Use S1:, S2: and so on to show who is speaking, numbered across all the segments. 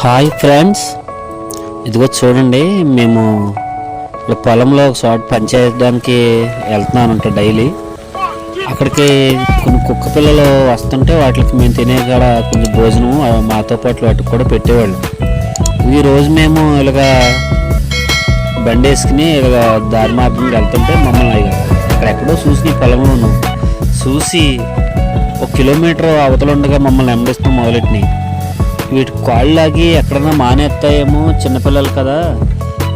S1: Hi friends ఇదిగో చూడండి మేము ఇప్పుడు పొలంలో ఒక చోట పనిచేయడానికి వెళ్తున్నానంట డైలీ. అక్కడికి కొన్ని కుక్క పిల్లలు వస్తుంటే వాటికి మేము తినే కాడ కొంచెం భోజనం మాతో పాటు వాటికి కూడా పెట్టేవాళ్ళు. ఈరోజు మేము ఇలాగా బండి వేసుకుని ఇలాగ దారి మార్గంగా వెళ్తుంటే మమ్మల్ని ఇక అక్కడెక్కడో చూసి నీ పొలంలో ఉన్నాం. చూసి ఒక కిలోమీటర్ అవతల ఉండగా మమ్మల్ని వెంబడిస్తాం మొదలెట్టినాయి వీటి కాళ్ళు లాగి ఎక్కడన్నా మానేస్తాయేమో చిన్నపిల్లలు కదా.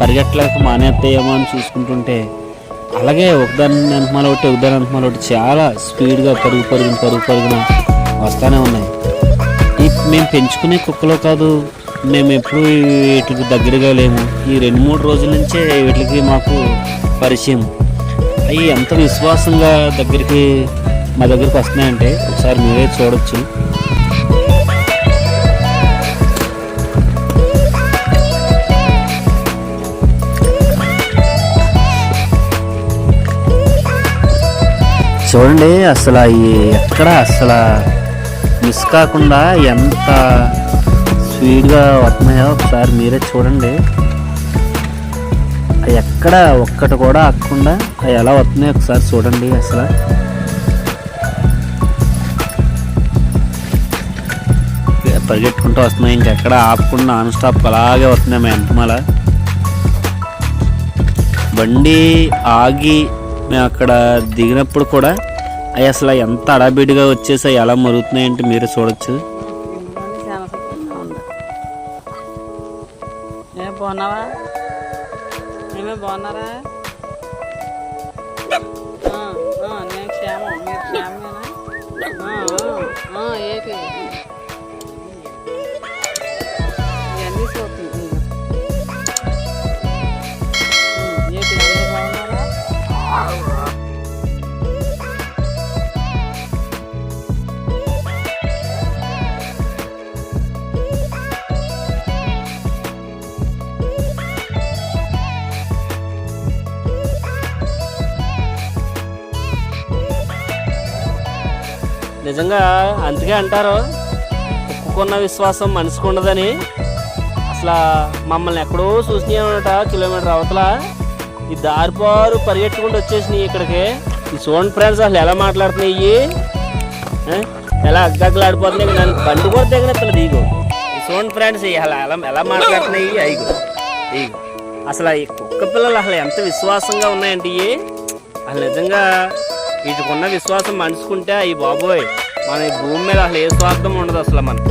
S1: పరిగెట్టలేక మానేస్తాయేమో అని చూసుకుంటుంటే అలాగే ఒకదాని వెనకమాల ఒకటి ఒకదాని వెనకమాల ఒకటి చాలా స్పీడ్గా పరుగు పరుగున పరుగు పరుగున వస్తానే ఉన్నాయి. ఈ మేము పెంచుకునే కుక్కలో కాదు మేము ఎప్పుడు వీటికి దగ్గరగా లేము. ఈ రెండు మూడు రోజుల నుంచే వీటికి మాకు పరిచయం. అవి ఎంత విశ్వాసంగా దగ్గరికి మా దగ్గరికి వస్తున్నాయంటే ఒకసారి మీరే చూడొచ్చు. చూడండి అసలు అవి ఎక్కడ అసలు మిస్ కాకుండా ఎంత స్పీడ్గా వస్తున్నాయో ఒకసారి మీరే చూడండి. అవి ఎక్కడ ఒక్కటి కూడా ఆగకుండా అవి ఎలా వస్తున్నాయో ఒకసారి చూడండి అసలు. పరిగెట్టుకుంటూ వస్తున్నాయి ఇంకెక్కడ ఆపకుండా నాన్ స్టాప్ అలాగే వస్తున్నాయి మేము ఎంతమాల బండి ఆగి మేము అక్కడ దిగినప్పుడు కూడా అవి అసలు ఎంత అడాబిడిగా వచ్చేసి ఎలా మరుగుతున్నాయంటే మీరు చూడొచ్చు.
S2: బాగున్నావా? మేమే బాగున్నారా?
S1: నిజంగా అందుకే అంటారు ఒప్పుకున్న విశ్వాసం మనిషికి ఉండదని. అసలు మమ్మల్ని ఎక్కడో చూసినాయన్నట కిలోమీటర్ అవతల. ఈ దారిపారు పరిగెట్టుకుంటూ వచ్చేసినాయి ఇక్కడికి. ఈ చూడండి ఫ్రెండ్స్ అసలు ఎలా మాట్లాడుతున్నాయి ఎలా ఎలా అగ్గగ్గలాడిపోతున్నాయి నన్ను బండి కూడా దిగనెత్తలేదు ఇగో. ఈ చూడండి ఫ్రెండ్స్ అలా ఎలా ఎలా మాట్లాడుతున్నాయి అయిగో ఇగు అసలు ఈ కుక్క పిల్లలు అసలు ఎంత విశ్వాసంగా ఉన్నాయండి ఇవి అసలు నిజంగా వీటికున్న విశ్వాసం మనుచుకుంటే అయ్యి బాబోయ్ మన ఈ భూమి మీద అసలు ఏ స్వార్థం ఉండదు అసలు మనకి.